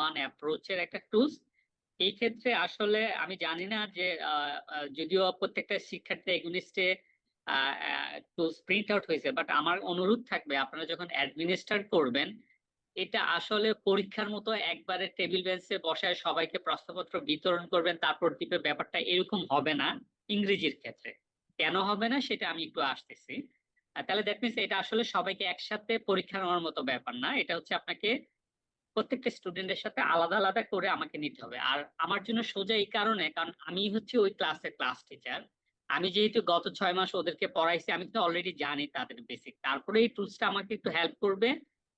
One অ্যাপ্রোচের একটা tools এই ক্ষেত্রে আসলে আমি জানি না যে যদিও প্রত্যেকটা শিক্ষার্থী এগুনিস্টে টুলস প্রিন্ট আউট হয়েছে বাট আমার অনুরোধ থাকবে আপনারা যখন অ্যাডমিনিস্টার করবেন, এটা আসলে পরীক্ষার মতো একবারে টেবিল বেঞ্চে বসায় সবাইকে প্রশ্নপত্র বিতরণ করবেন, তারপর দিবে ব্যাপারটা এরকম হবে না ইংরেজির ক্ষেত্রে। কেন হবে না সেটা আমি একটু আসতেছি। তাহলে দ্যাট এটা আসলে সবাইকে একসাথে পরীক্ষা নেওয়ার মতো ব্যাপার না। এটা হচ্ছে আপনাকে প্রত্যেকটা স্টুডেন্টের সাথে আলাদা আলাদা করে আমাকে নিতে হবে। আর আমার জন্য সোজা এই কারণে, কারণ আমি হচ্ছে ওই ক্লাসের ক্লাস টিচার আমি যেহেতু গত ছয় মাস ওদেরকে পড়াইছি, আমি তো অলরেডি জানি তাদের বেসিক তারপরে এই টুলসটা আমাকে একটু হেল্প করবে,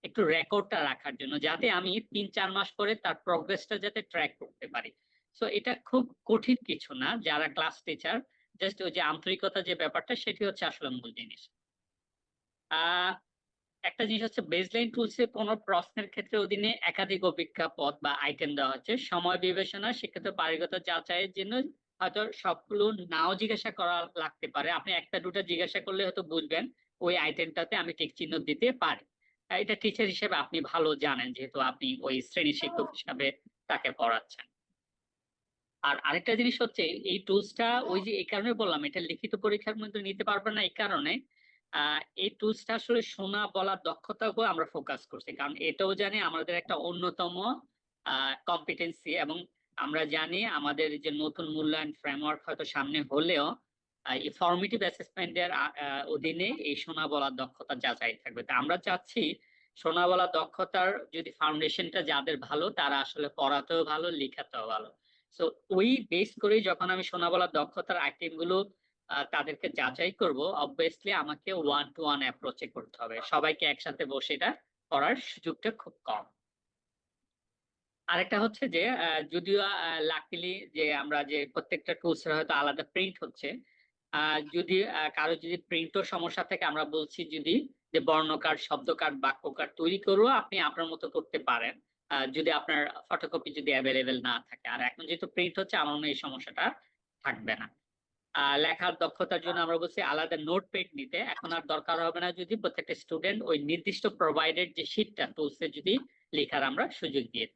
একটু রেকর্ডটা রাখার জন্য, যাতে আমি তিন, চার মাস পরে তার প্রগ্রেসটা যাতে ট্র্যাক করতে পারি। সো এটা খুব কঠিন কিছু না, যারা ক্লাস টিচার জাস্ট ওই যে আন্তরিকতা যে ব্যাপারটা, সেটি হচ্ছে আসলে মূল জিনিস। আহ একটা জিনিস হচ্ছে বেসলাইন টুলসে কোনো প্রশ্নের ক্ষেত্রে অধীনে একাধিক অভিজ্ঞা পদ বা আইটেম দেওয়া হচ্ছে। সময় বিবেচনা, সেক্ষেত্রে পারিগত যাচাইয়ের জন্য হয়তো সবগুলো নাও জিজ্ঞাসা করা লাগতে পারে। আপনি একটা, দুটো জিজ্ঞাসা করলে হয়তো বুঝবেন ওই আইটেমটাতে আমি টিক চিহ্ন দিতে পারি। এটা টিচার হিসেবে আপনি ভালো জানেন যেহেতু আপনি ওই শ্রেণি শিক্ষক হিসাবে তাকে পড়াচ্ছেন। আর আরেকটা জিনিস হচ্ছে এই টুলসটা ওই যে এই কারণে বললাম, এটা লিখিত পরীক্ষার মধ্যে নিতে পারবে না এই কারণে। এই টুলসটা আসলে শোনা, বলার দক্ষতার উপর আমরা ফোকাস করছি। কারণ এটাও জানি আমাদের একটা অন্যতম কম্পিটেন্সি এবং আমরা জানি আমাদের যে নতুন মূল্যায়ন ফ্রেমওয়ার্ক হয়তো সামনে হলেও ফর্মেটিভ অ্যাসেসমেন্টের অধীনে এই শোনা, বলার দক্ষতা যাচাই থাকবে। তা আমরা চাচ্ছি শোনা, বলার দক্ষতার যদি ফাউন্ডেশনটা যাদের ভালো, তারা আসলে পড়াতেও ভালো, লেখাতেও ভালো। সো ওই বেস করেই যখন আমি শোনা, বলার দক্ষতার আইটেমগুলো তাদেরকে যাচাই করব। অবভিয়াসলি আমাকে ওয়ান টু ওয়ান অ্যাপ্রোচে করতে হবে। সবাইকে একসাথে বসে এটা করার সুযোগটা খুব কম। আরেকটা হচ্ছে যে যদিও লাকিলি যে আমরা যে প্রত্যেকটা টুলসের হয়তো আলাদা প্রিন্ট হচ্ছে যদি কারও যদি প্রিন্টও সমস্যা থাকে, আমরা বলছি যদি যে বর্ণকার, শব্দকার, বাক্যকার তৈরি করো আপনি আপনার মতো করতে পারেন। যদি আপনার ফটোকপি যদি অ্যাভেলেবেল না থাকে। আর এখন যেহেতু প্রিন্ট হচ্ছে, আমার মনে এই সমস্যাটা থাকবে না। লেখার দক্ষতার জন্য আমরা বলছি আলাদা নোট পেড নিতে। এখন আর দরকার হবে না যদি প্রত্যেকটা স্টুডেন্ট ওই নির্দিষ্ট প্রোভাইডেড যে শিটটা টুলসে যদি লেখার আমরা সুযোগ দিয়ে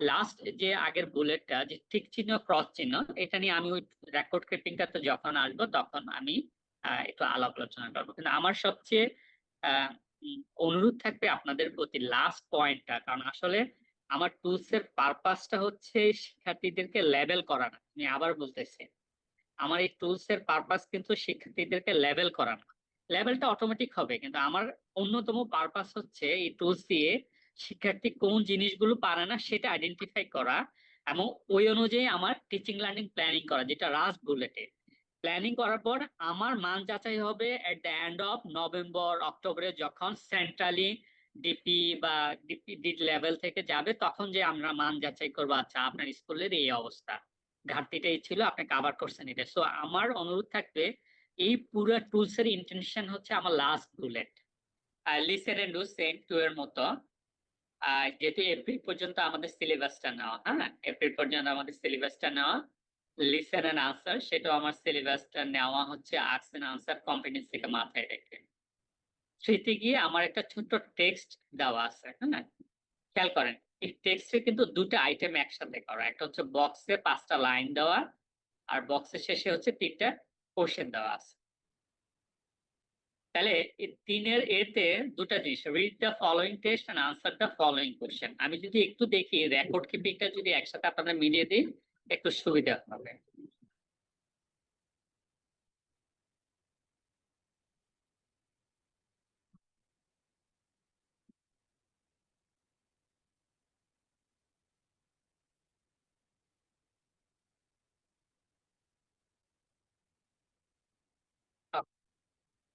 লাস্ট যে আগের বুলেটটা যে ঠিক চিহ্ন ক্রস চিহ্ন, এটা নিয়ে আমি ওই রেকর্ড কিপিংটা ক্লিপিংটাতে যখন আসব, তখন আমি একটু আলাপ আলোচনা করব। কিন্তু আমার সবচেয়ে অনুরোধ থাকবে আপনাদের প্রতি লাস্ট পয়েন্টটা কারণ আসলে আমার টুলস এর পারপাসটা হচ্ছে শিক্ষার্থীদেরকে লেভেল করানো। আমি আবার বলতেছি আমার এই টুলস এর পারপাস কিন্তু শিক্ষার্থীদেরকে লেভেল করা না। লেভেলটা অটোমেটিক হবে, কিন্তু আমার অন্যতম পারপাস হচ্ছে এই টুলস দিয়ে শিক্ষার্থী কোন জিনিসগুলো পারে না সেটা আইডেন্টিফাই করা এবং ওই অনুযায়ী আমার টিচিং লার্নিং প্ল্যানিং করা, যেটা রাস বুলেটে প্ল্যানিং করার পর আমার মান যাচাই হবে at the end of November অক্টোবরে যখন সেন্ট্রালি ডিপি বা ডিপি লেভেল থেকে যাবে, তখন যে আমরা মান যাচাই করব আচ্ছা আপনার স্কুলের এই অবস্থা। ঘাটতিটা এই ছিল, আপনি কাভার করছেন এটা। সো আমার অনুরোধ থাকবে, এই পুরো টুলস এর ইন্টেনশন হচ্ছে আমার last bullet listen and do same to এর মতো। যেহেতু এপ্রিল পর্যন্ত আমাদের সিলেবাসটা নেওয়া হ্যাঁ? এপ্রিল পর্যন্ত আমাদের সিলেবাসটা নেওয়া। লিসেন এন্ড আনসার সেটাও আমার সিলেবাসটা নেওয়া হচ্ছে আর্টস এন্ড আনসার কম্পিটেন্স থেকে মাথায় রেখে। সেতে গিয়ে আমার একটা ছোট্ট টেক্সট দেওয়া আছে হ্যাঁ? খেয়াল করেন। টেক্সটে কিন্তু দুটো আইটেম একসাথে একটা হচ্ছে বক্সে পাঁচটা লাইন দেওয়া, আর বক্সের শেষে হচ্ছে তিনটা কোশ্চেন দেওয়া আছে। তাহলে তিনের এতে দুটো জিনিস read the following test and answer the following question আমি যদি একটু দেখি রেকর্ড কিপিংটা যদি একসাথে আপনাদের মিলিয়ে দিই, একটু সুবিধা হবে।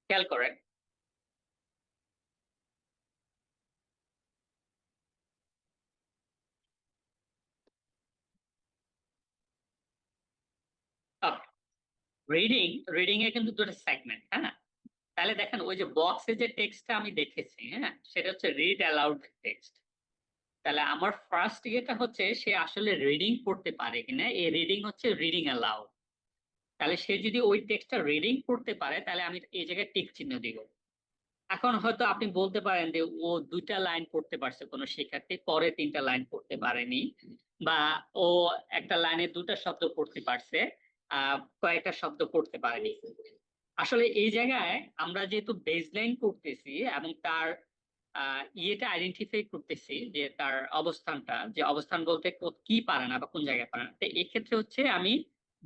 খেয়াল করেন রিডিং রিডিং এ কিন্তু দুটো সেগমেন্ট হ্যাঁ? তাহলে দেখেন, ওই যে বক্সে যে টেক্সটটা আমি দেখেছি হ্যাঁ? সেটা হচ্ছে রিড অ্যালাউড টেক্সট তাহলে আমার ফার্স্ট ইয়েটা হচ্ছে, সে আসলে রিডিং পড়তে পারে কিনা? এই রিডিং হচ্ছে রিডিং অ্যালাউড তাহলে সে যদি ওই টেক্সটটা রিডিং করতে পারে, তাহলে আমি এই জায়গায় টিক চিহ্ন দিব। এখন হয়তো আপনি বলতে পারেন যে, ও দুইটা লাইন পড়তে পারছে, কোনো শিক্ষার্থী পরে তিনটা লাইন পড়তে পারেনি, বা ও একটা লাইনে দুটা শব্দ পড়তে পারছে কয়েকটা শব্দ পড়তে পারেনি। আসলে এই জায়গায় আমরা যেহেতু বেসলাইন করতেছি এবং তার ইয়েটা আইডেন্টিফাই করতেছি যে তার অবস্থানটা, যে অবস্থান বলতে কি পারে না বা কোন জায়গায় পারে না, তো এক্ষেত্রে হচ্ছে আমি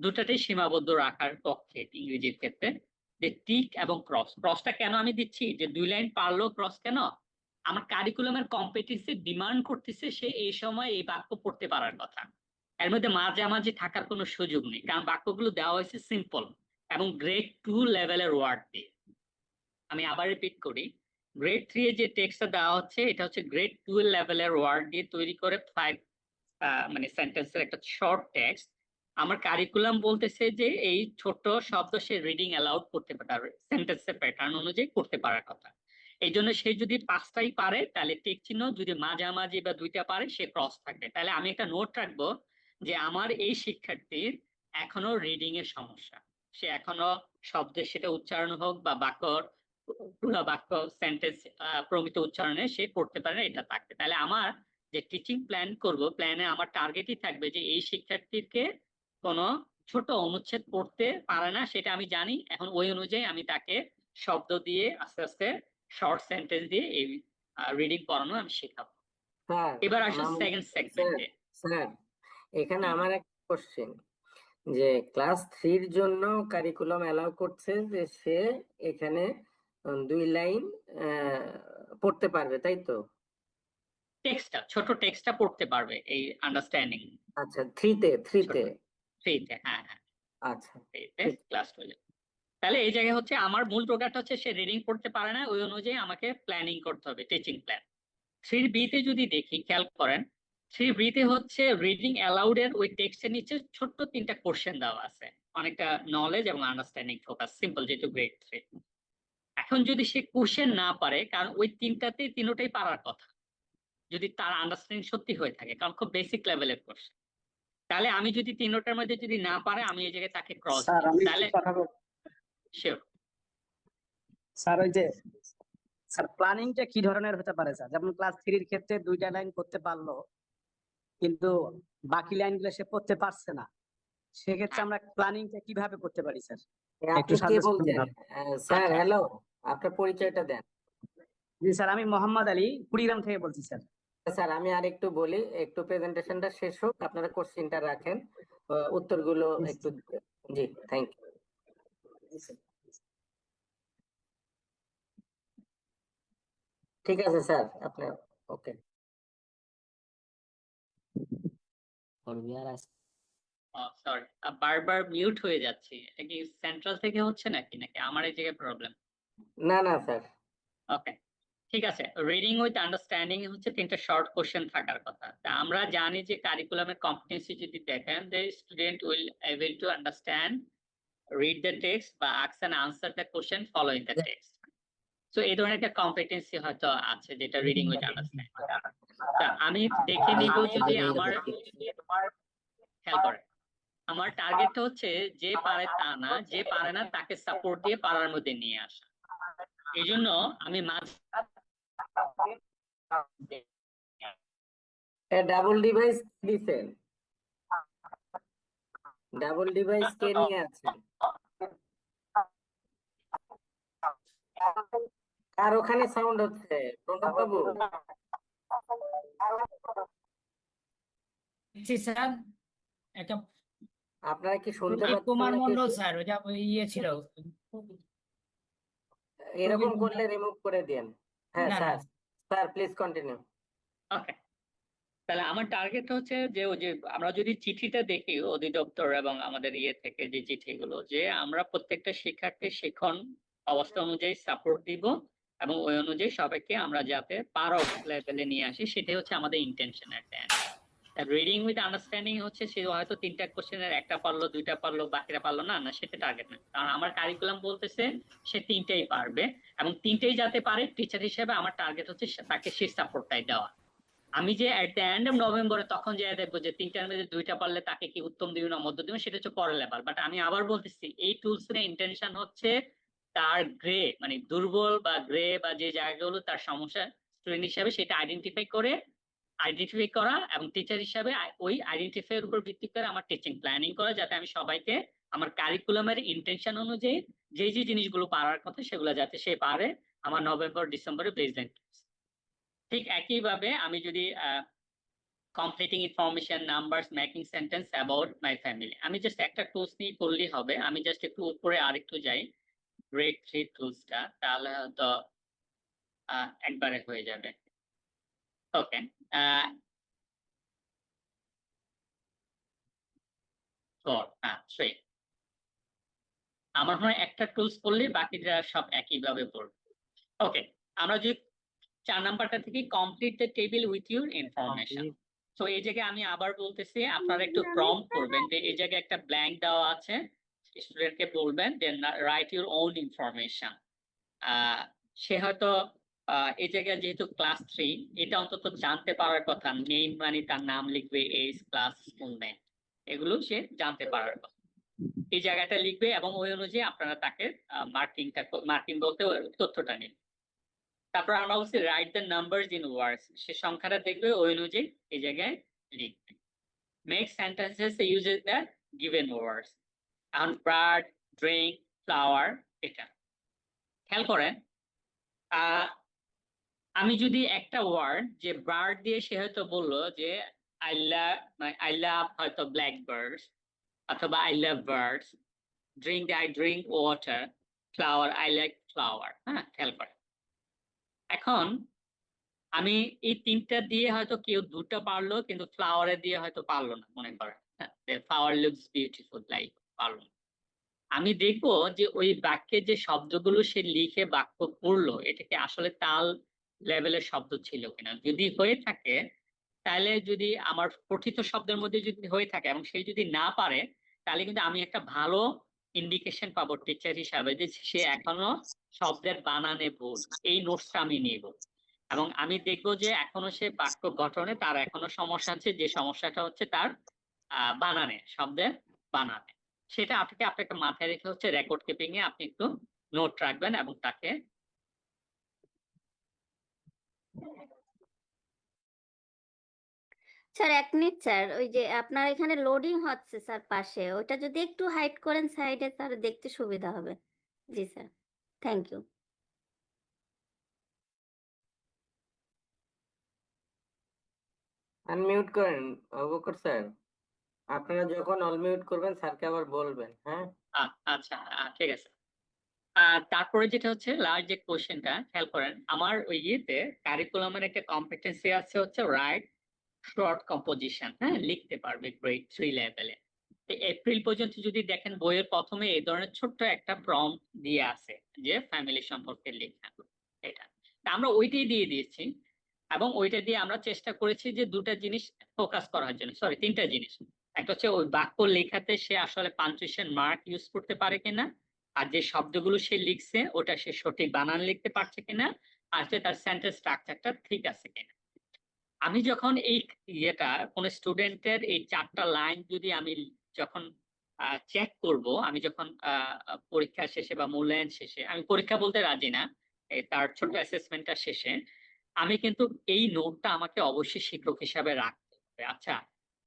দুটাতেই সীমাবদ্ধ রাখার পক্ষে ইংরেজির ক্ষেত্রে যে টিক এবং ক্রস ক্রসটা কেন আমি দিচ্ছি? যে দুই লাইন পারল ক্রস কেন? আমার কারিকুলামের কম্পিটেন্সি ডিমান্ড করতেছে সে এই সময় এই বাক্য পড়তে পারার কথা। এর মধ্যে মাঝামাঝি থাকার কোনো সুযোগ নেই, কারণ বাক্যগুলো দেওয়া হয়েছে সিম্পল এবং গ্রেড টু লেভেলের ওয়ার্ড দিয়ে। আমি আবার রিপিট করি গ্রেড থ্রি এর যে টেক্সটটা দেওয়া হচ্ছে, এটা হচ্ছে গ্রেড টু লেভেলের ওয়ার্ড দিয়ে তৈরি করে ফাইভ মানে সেন্টেন্সের একটা শর্ট টেক্সট আমার কারিকুলাম বলতেছে যে এই ছোট শব্দ সে রিডিং অ্যালাউড করতে পারে সেন্টেন্সের প্যাটার্ন অনুযায়ী করতে পারার কথা। এই জন্য সে যদি পাঁচটাই পারে, তাহলে টিক চিহ্ন যদি মাঝামাঝি বা দুইটা পারে, সে ক্রস থাকবে। তাহলে আমি একটা নোট রাখব যে আমার এই শিক্ষার্থীর এখনও রিডিং এর সমস্যা। সে এখনও শব্দের সেটা উচ্চারণ হোক বা বাক্যর পুরো বাক্য সেন্টেন্স প্রমিত উচ্চারণে সে পড়তে পারে এটা থাকবে। তাহলে আমার যে টিচিং প্ল্যান করব প্ল্যানে আমার টার্গেটই থাকবে যে এই শিক্ষার্থীকে কোনো ছোট অনুচ্ছেদ পড়তে পারে না সেটা আমি জানি। এখন ওই অনুযায়ী আমি তাকে শব্দ দিয়ে আস্তে আস্তে শর্ট সেন্টেন্স দিয়ে এই রিডিং পড়ানো আমি শেখাবো। এবার আসো সেকেন্ড সেগমেন্টে স্যার এখানে আমার একটা কোশ্চেন যে ক্লাস থ্রির জন্য কারিকুলাম অ্যালাউ করছে যে সে এখানে দুই লাইন পড়তে পারবে তাই তো? টেক্সটটা ছোট টেক্সটটা পড়তে পারবে এই আন্ডারস্ট্যান্ডিং আচ্ছা থ্রিতে থ্রিতে থ্রিতে হ্যাঁ হ্যাঁ। আচ্ছা ক্লাস তাহলে এই জায়গায় হচ্ছে আমার মূল প্রোগ্রামটা হচ্ছে সে রিডিং পড়তে পারে না ওই অনুযায়ী আমাকে প্ল্যানিং করতে হবে টিচিং প্ল্যান থ্রি বিতে যদি দেখি খেয়াল করেন থ্রি বিতে হচ্ছে রিডিং অ্যালাউড এর ওই টেক্সটের নিচে ছোট্ট তিনটা কোশ্চেন দেওয়া আছে। অনেকটা নলেজ এবং আন্ডারস্ট্যান্ডিং ফোকাস সিম্পল যেহেতু গ্রেড থ্রি এখন যদি সে কোশ্চেন না পারে কারণ ওই তিনটাতে তিনটাই পারার কথা। যদি তার আন্ডারস্ট্যান্ডিং সত্যি হয়ে থাকে কারণ খুব বেসিক লেভেলের কোশ্চেন তাহলে আমি যদি তিনটার মধ্যে যদি না পারে আমি এই জায়গায় তাকে ক্রস তাহলে কথা বল- শিওর স্যার ওই যে স্যার প্ল্যানিংটা কি ধরনের হতে পারে স্যার যেমন ক্লাস থ্রির ক্ষেত্রে দুইটা লাইন করতে পারল কিন্তু বাকি লাইনগুলো সে পড়তে পারছে না। সেক্ষেত্রে আমরা প্ল্যানিংটা কীভাবে করতে পারি স্যার একটু স্যার আচ্ছা। হ্যালো আপনার পরিচয়টা দেন। জি স্যার আমি মোহাম্মদ আলী কুড়িগ্রাম থেকে বলছি স্যার স্যার আমি আর একটু বলি একটু প্রেজেন্টেশনটা শেষ হোক আপনারা কোশ্চেনটা রাখেন। উত্তরগুলো একটু জি থ্যাংক ইউ ঠিক আছে স্যার আপনার ওকে সরি বারবার মিউট হয়ে যাচ্ছে। এটা কি সেন্ট্রাল থেকে হচ্ছে নাকি? নাকি আমার এই জায়গায় প্রবলেম না না স্যার। ওকে ঠিক আছে? রিডিং উইথ আন্ডারস্ট্যান্ডিং হচ্ছে তিনটা শর্ট কোশ্চেন থাকার কথা। তা আমরা জানি যে কারিকুলামের কম্পিটেন্সি যদি দেখেন যে student will able to understand read the text বা ask and answer the question following the text so এই ধরনের একটা কম্পিটেন্সি হয়তো আছে যেটা রিডিং উইথ আন্ডারস্ট্যান্ডিং তা আমি দেখে নিব যদি আমার খেয়াল করে। আমার টার্গেটটা হচ্ছে যে পারে তা না, যে পারে না তাকে সাপোর্ট দিয়ে পারার মধ্যে নিয়ে আসা। এই জন্য আমি মাঝ ডাবল ডিভাইস দিছেন? ডাবল ডিভাইস কে নিয়ে আছেন আর ওখানে সাউন্ড হচ্ছে? প্রণব বাবু? জি স্যার। একটা আপনারা কি শুনতে প্রদীপ পাচ্ছেন কুমার নাকি? মন্ডল স্যার ওইটা ওই ইয়ে ছিল। এরকম করলে রিমুভ করে দেন। হ্যাঁ না, না। Sir. Sir please continue okay তাহলে আমার টার্গেট হচ্ছে যে ওই যে আমরা যদি চিঠিটা দেখি অধিদপ্তর এবং আমাদের ইয়ে থেকে যে চিঠিগুলো যে আমরা প্রত্যেকটা শিক্ষার্থী শিক্ষণ অবস্থা অনুযায়ী সাপোর্ট দিব এবং ওই অনুযায়ী সবাইকে আমরা যাতে পারো লেভেলে নিয়ে আসি সেটাই হচ্ছে আমাদের ইন্টেনশন একটা রিডিং উইথ আন্ডারস্ট্যান্ডিং হচ্ছে সে হয়তো তিনটা কোশ্চেনের একটা পারল, দুইটা পারল, বাকিরা পারল, না না সেটা টার্গেট না। কারণ আমার কারিকুলাম বলতেছে সে তিনটেই পারবে এবং তিনটেই যাতে পারে টিচার হিসেবে আমার টার্গেট হচ্ছে তাকে সেই সাপোর্টটাই দেওয়া। আমি যে এট দ্য এন্ড অফ নভেম্বরে তখন যে দেখব যে তিনটার মধ্যে দুইটা পারলে তাকে কি উত্তম দিব না মধ্য দিবে, সেটা হচ্ছে পরের লেভেল বাট আমি আবার বলতেছি, এই টুলস এর ইন্টেনশন হচ্ছে তার গ্রে মানে দুর্বল বা গ্রে বা যে জায়গাগুলো তার সমস্যা স্টুডেন্ট হিসাবে সেটা আইডেন্টিফাই করে আইডেন্টিফাই করা এবং টিচার হিসাবে ওই আইডেন্টিফাই এর উপর ভিত্তি করে আমার টিচিং প্ল্যানিং করা যাতে আমি সবাইকে আমার কারিকুলামের ইন্টেনশন অনুযায়ী যে যে জিনিসগুলো পারার কথা সেগুলো যাতে সে পারে আমার নভেম্বর ডিসেম্বরে বেসলাইন ঠিক একইভাবে আমি যদি completing information numbers making sentence about my family আমি জাস্ট একটা টুলস নিয়ে করলেই হবে, আমি জাস্ট একটু উপরে আরেকটু যাই গ্রেড থ্রি টুলসটা তাহলে হয়তো একবারে হয়ে যাবে। ওকে থ্রি আমার মনে হয় একটা টুলস করলে বাকিটা সব একইভাবে পড়বে। ওকে আমরা যদি চার নাম্বারটা থেকে complete the table with your information তো এই জায়গায় আমি আবার বলতেছি আপনারা একটু প্রম্পট করবেন যে এই জায়গায় একটা ব্ল্যাঙ্ক দেওয়া আছে স্টুডেন্টকে বলবেন then write your own information সে হয়তো এই জায়গায় যেহেতু ক্লাস থ্রি এটা অন্তত জানতে পারার কথা। নেম মানে তার নাম লিখবে এজ ক্লাস স্কুল নেম এগুলো সে জানতে পারার কথা। এই জায়গাটা লিখবে এবং ওই অনুযায়ী আপনারা তাকে মার্কিংটা মার্কিং বলতে তথ্যটা নিন। তারপর আমরা বলছি write the number in words সে সংখ্যাটা দেখবে, ওই অনুযায়ী এই জায়গায় লিখবে। Make sentences uses the given words এখন ব্রাড ড্রিঙ্ক ফ্লাওয়ার এটা। খেয়াল করেন আমি যদি একটা ওয়ার্ড যে বার্ড দিয়ে সে হয়তো বলল যে আই লাভ আই লাভ হয়তো ব্ল্যাক বার্ডস অথবা I love birds drink I drink water flower I like flower হ্যাঁ খেয়াল করেন এখন আমি এই তিনটা দিয়ে হয়তো কেউ দুটো পারল, কিন্তু ফ্লাওয়ারে দিয়ে হয়তো পারল না, মনে করেন ফ্লাওয়ার লুকস বিউটিফুল লাইক পারল না। আমি দেখব যে ওই বাক্যে যে শব্দগুলো সে লিখে বাক্য পড়ল, এটাকে আসলে তাল লেভেলের শব্দ ছিল কিনা। যদি হয়ে থাকে, তাহলে যদি আমার পঠিত শব্দের মধ্যে যদি হয়ে থাকে এবং সে যদি না পারে, তাহলে কিন্তু আমি একটা ভালো ইন্ডিকেশন পাবো টিচার হিসাবে, যে সে এখনও শব্দের বানানে ভুল এই নোটসটা আমি নিব। এবং আমি দেখব যে এখনও সে বাক্য গঠনে তার এখনও সমস্যা আছে, যে সমস্যাটা হচ্ছে তার বানানে, শব্দের বানানে। সেটা আপনাকে আপনাকে মাথায় রেখে হচ্ছে রেকর্ড কিপিং এ আপনি একটু নোট রাখবেন এবং তাকে স্যার এক মিনিট স্যার ওই যে আপনার এখানে লোডিং হচ্ছে স্যার পাশে। ওটা যদি একটু হাইড করেন সাইডে তাহলে দেখতে সুবিধা হবে। জি স্যার থ্যাংক ইউ আনমিউট করেন অবকর স্যার আপনারা যখন অলমিউট করবেন স্যারকে আবার বলবেন হ্যাঁ? আচ্ছা ঠিক আছে। তারপরে যেটা হচ্ছে লাস্ট যে কোশ্চেনটা খেয়াল করেন, আমার ওই ইয়েতে কারিকুলামের একটা কম্পিটেন্সি আছে হচ্ছে রাইট শর্ট কম্পোজিশন হ্যাঁ? লিখতে পারবে গ্রেড থ্রি লেভেলে এপ্রিল পর্যন্ত যদি দেখেন বইয়ের প্রথমে এই ধরনের ছোট্ট একটা প্রম দিয়ে আছে যে ফ্যামিলি সম্পর্কে লেখা, এটা। তা আমরা ওইটাই দিয়ে দিয়েছি এবং ওইটা দিয়ে আমরা চেষ্টা করেছি যে দুটা জিনিস ফোকাস করার জন্য সরি তিনটা জিনিস। একটা হচ্ছে ওই বাক্য লেখাতে সে আসলে পাঞ্চুয়েশন মার্ক ইউজ করতে পারে কিনা আর যে শব্দগুলো সে লিখছে, ওটা সে সঠিক বানান লিখতে পারছে কিনা, আর তার সেন্টেন্স স্ট্রাকচারটা ঠিক আছে কিনা। আমি যখন এই ইয়েটা, কোন স্টুডেন্টের এই চারটা লাইন যদি আমি যখন চেক করব, আমি যখন পরীক্ষা শেষে বা মূল্যায়ন শেষে, আমি পরীক্ষা বলতে রাজি না তার ছোট অ্যাসেসমেন্টটা শেষে, আমি কিন্তু এই নোটটা আমাকে অবশ্যই শিক্ষক হিসাবে রাখতে হবে। আচ্ছা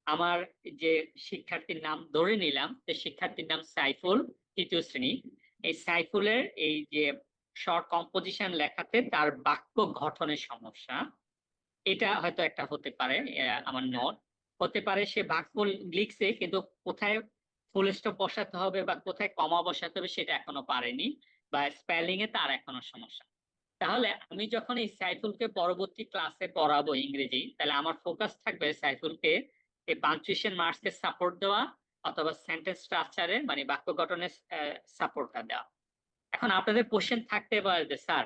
আমার যে শিক্ষার্থীর নাম ধরে নিলাম, যে শিক্ষার্থীর নাম সাইফুল তৃতীয় শ্রেণি, এই সাইফুলের এই যে শর্ট কম্পোজিশন লেখাতে তার বাক্য গঠনের সমস্যা, এটা হয়তো একটা হতে পারে আমার নোট হতে পারে সে বাক্য লিখছে, কিন্তু কোথায় ফুল স্টপ বসাতে হবে বা কোথায় কমা বসাতে হবে সেটা এখনও পারেনি বা স্পেলিং এ তার এখনও সমস্যা। তাহলে আমি যখন এই সাইফুলকে পরবর্তী ক্লাসে পড়াবো ইংরেজি, তাহলে আমার ফোকাস থাকবে সাইফুলকে এই পাঞ্চুয়েশন মার্কসকে সাপোর্ট দেওয়া অথবা সেন্টেন্স স্ট্রাকচারে মানে বাক্য গঠনের সাপোর্টটা দেওয়া। এখন আপনাদের কোশ্চেন থাকতে পারে যে, স্যার,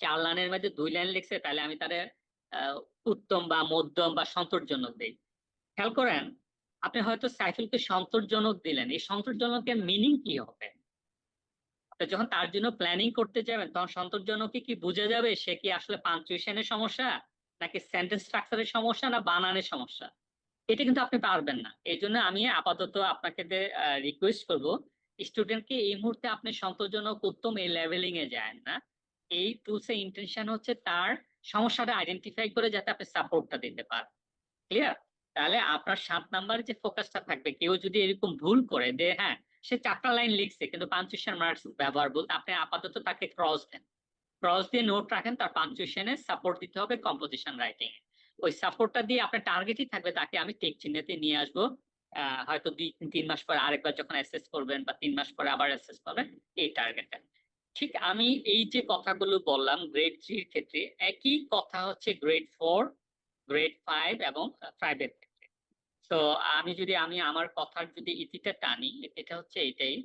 চার লাইনের মধ্যে দুই লাইন লিখছে, তাহলে আমি তাদের উত্তম বা মধ্যম বা সন্তোষজনক দেই। খেয়াল করেন, আপনি হয়তো সাইফুলকে সন্তোষজনক দিলেন। এই সন্তোষজনকের মিনিং কি হবে? যখন তার জন্য প্ল্যানিং করতে যাবেন, তখন সন্তোষজনক কি বোঝা যাবে? সে কি আসলে পাঞ্চুয়েশনের সমস্যা? নাকি সেন্টেন্স স্ট্রাকচারের সমস্যা না বানানের সমস্যা? এটা কিন্তু আপনি পারবেন না। এই জন্য আমি আপাতত আপনাকে রিকোয়েস্ট করব স্টুডেন্টকে এই মুহূর্তে আপনি সন্তোষজনক উত্তম এই লেভেলিং এ যান না। এই টুলস এর ইন্টেনশন হচ্ছে তার সমস্যাটা আইডেন্টিফাই করে যাতে আপনি সাপোর্টটা দিতে পারেন। ক্লিয়ার তাহলে আপনার সাত নাম্বারে যে ফোকাসটা থাকবে, কেউ যদি এরকম ভুল করে যে হ্যাঁ সে চারটা লাইন লিখছে, কিন্তু পাঞ্চুয়েশন মার্কস ব্যবহার বলতে আপনি আপাতত তাকে ক্রস দেন। ক্রস দিয়ে নোট রাখেন, তার পাঞ্চুয়েশনে সাপোর্ট দিতে হবে কম্পোজিশন রাইটিং ওই সাপোর্টটা দিয়ে আপনার টার্গেটই থাকবে তাকে আমি টেক চিহ্নতে নিয়ে আসব। হয়তো দুই, তিন মাস পর আরেকবার যখন অ্যাসেস করবেন বা তিন মাস পরে আবার অ্যাসেস করবেন এই টার্গেটটা ঠিক আমি এই যে কথাগুলো বললাম গ্রেড থ্রির ক্ষেত্রে একই কথা হচ্ছে গ্রেড ফোর গ্রেড ফাইভ এবং প্রাইভেট ক্ষেত্রে তো। আমি যদি, আমি আমার কথার যদি ইতিটা টানি, এটা হচ্ছে এটাই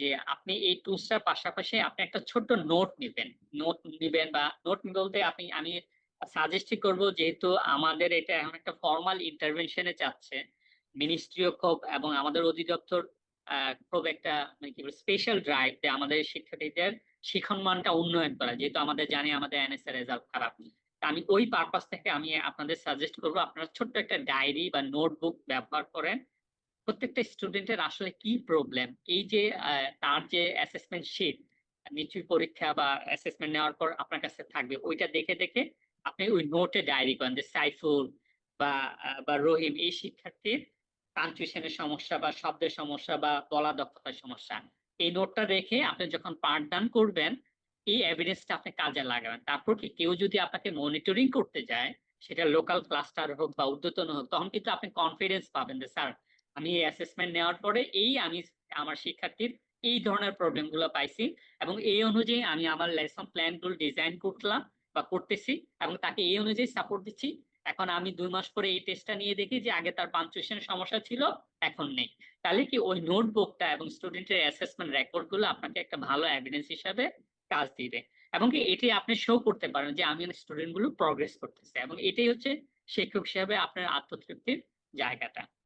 যে আপনি এই টুলসটার পাশাপাশি আপনি একটা ছোট্ট নোট নেবেন। নোট নেবেন বা নোট বলতে আপনি, আমি সাজেস্টই করব যেহেতু আমাদের এটা এখন একটা ফর্মাল ইন্টারভেনশনে যাচ্ছে মিনিস্ট্রিও খুব এবং আমাদের অধিদপ্তর খুব একটা মানে কি স্পেশাল ড্রাইভ আমাদের শিক্ষার্থীদের শিখন মানটা উন্নয়ন করা। যেহেতু আমাদের জানি আমাদের এনএস এর রেজাল্ট খারাপ। আমি ওই পারপাস থেকে আমি আপনাদের সাজেস্ট করব, আপনারা ছোট্ট একটা ডায়েরি বা নোটবুক ব্যবহার করেন। প্রত্যেকটা স্টুডেন্টের আসলে কি প্রবলেম এই যে তার যে অ্যাসেসমেন্ট শিট নিশ্চয়ই পরীক্ষা বা অ্যাসেসমেন্ট নেওয়ার পর আপনার কাছে থাকবে, ওইটা দেখে দেখে আপনি ওই নোটে ডায়েরি করেন যে সাইফুল বা বা রহিম এই শিক্ষার্থীর পাঞ্চুয়েশনের সমস্যা বা শব্দের সমস্যা বা বলা দক্ষতার সমস্যা। এই নোটটা রেখে আপনি যখন পাঠদান করবেন, এই এভিডেন্সটা আপনি কাজে লাগাবেন। তারপর কি, কেউ যদি আপনাকে মনিটরিং করতে যায়, সেটা লোকাল ক্লাস্টার হোক বা উদ্যতন হোক, তখন কিন্তু আপনি কনফিডেন্স পাবেন যে, স্যার, আমি এই অ্যাসেসমেন্ট নেওয়ার পরে এই আমি আমার শিক্ষার্থীর এই ধরনের প্রবলেমগুলো পাইছি এবং এই অনুযায়ী আমি আমার লেসন প্ল্যানগুলো ডিজাইন করলাম। বা করতেছি এবং তাকে এই অনুযায়ী সাপোর্ট দিচ্ছি। এখন আমি দুই মাস পরে এই টেস্টটা নিয়ে দেখি যে আগে তার পাঞ্চুয়েশনের সমস্যা ছিল, এখন নেই। তাহলে কি ওই নোটবুকটা এবং স্টুডেন্টের অ্যাসেসমেন্ট রেকর্ডগুলো আপনাকে একটা ভালো এভিডেন্স হিসাবে কাজ দিবে। এবং কি এটি আপনি শো করতে পারেন যে আমি স্টুডেন্টগুলো প্রগ্রেস করতেছে এবং এটাই হচ্ছে শিক্ষক হিসাবে আপনার আত্মতৃপ্তির